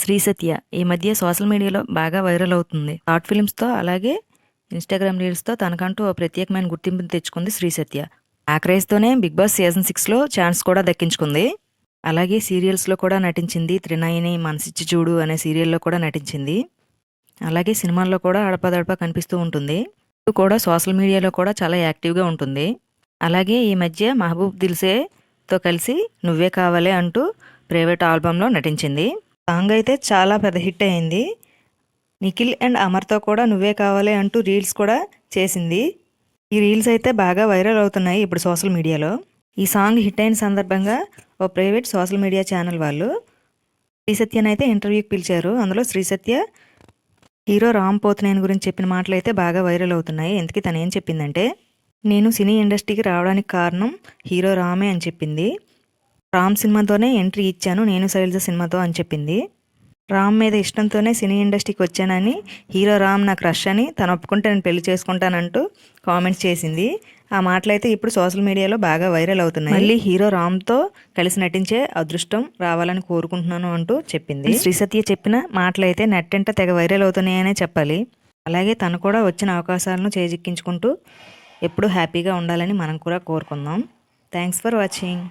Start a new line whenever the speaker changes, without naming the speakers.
శ్రీ సత్య ఈ మధ్య సోషల్ మీడియాలో బాగా వైరల్ అవుతుంది. షార్ట్ ఫిల్మ్స్తో అలాగే ఇన్స్టాగ్రామ్ రీల్స్తో తనకంటూ ఓ ప్రత్యేకమైన గుర్తింపుని తెచ్చుకుంది శ్రీ సత్య ఆ క్రేజ్తోనే బిగ్ బాస్ సీజన్ సిక్స్లో ఛాన్స్ కూడా దక్కించుకుంది. అలాగే సీరియల్స్లో కూడా నటించింది త్రినయని మనసిచ్చి చూడు అనే సీరియల్లో కూడా నటించింది. అలాగే సినిమాల్లో కూడా అడపదడప కనిపిస్తూ ఉంటుంది. కూడా సోషల్ మీడియాలో కూడా చాలా యాక్టివ్గా ఉంటుంది. అలాగే ఈ మధ్య మహబూబ్ దిల్సేతో కలిసి నువ్వే కావాలి అంటూ ప్రైవేట్ ఆల్బంలో నటించింది. సాంగ్ అయితే చాలా పెద్ద హిట్ అయింది. నిఖిల్ అండ్ అమర్తో కూడా నువ్వే కావాలి అంటూ రీల్స్ కూడా చేసింది. ఈ రీల్స్ అయితే బాగా వైరల్ అవుతున్నాయి ఇప్పుడు సోషల్ మీడియాలో. ఈ సాంగ్ హిట్ అయిన సందర్భంగా ఓ ప్రైవేట్ సోషల్ మీడియా ఛానల్ వాళ్ళు శ్రీ అయితే ఇంటర్వ్యూకి పిలిచారు. అందులో శ్రీ సత్య హీరో రామ్ పోతనేని గురించి చెప్పిన మాటలు అయితే బాగా వైరల్ అవుతున్నాయి. ఎందుకు తను ఏం చెప్పిందంటే నేను సినీ ఇండస్ట్రీకి రావడానికి కారణం హీరో రామే అని చెప్పింది. రామ్ సినిమాతోనే ఎంట్రీ ఇచ్చాను నేను శైలజ సినిమాతో అని చెప్పింది. రామ్ మీద ఇష్టంతోనే సినీ ఇండస్ట్రీకి వచ్చానని హీరో రామ్ నాకు క్రష్ అని తను ఒప్పుకుంటే నేను పెళ్ళి చేసుకుంటానంటూ కామెంట్స్ చేసింది. ఆ మాటలు అయితే ఇప్పుడు సోషల్ మీడియాలో బాగా వైరల్ అవుతున్నాయి. మళ్ళీ హీరో రామ్తో కలిసి నటించే అదృష్టం రావాలని కోరుకుంటున్నాను అంటూ చెప్పింది. శ్రీ సత్య చెప్పిన మాటలు అయితే నెట్ అంటే తెగ వైరల్ అవుతున్నాయనే చెప్పాలి. అలాగే తను కూడా వచ్చిన అవకాశాలను చేజిక్కించుకుంటూ ఎప్పుడూ హ్యాపీగా ఉండాలని మనం కూడా కోరుకుందాం. Thanks for watching.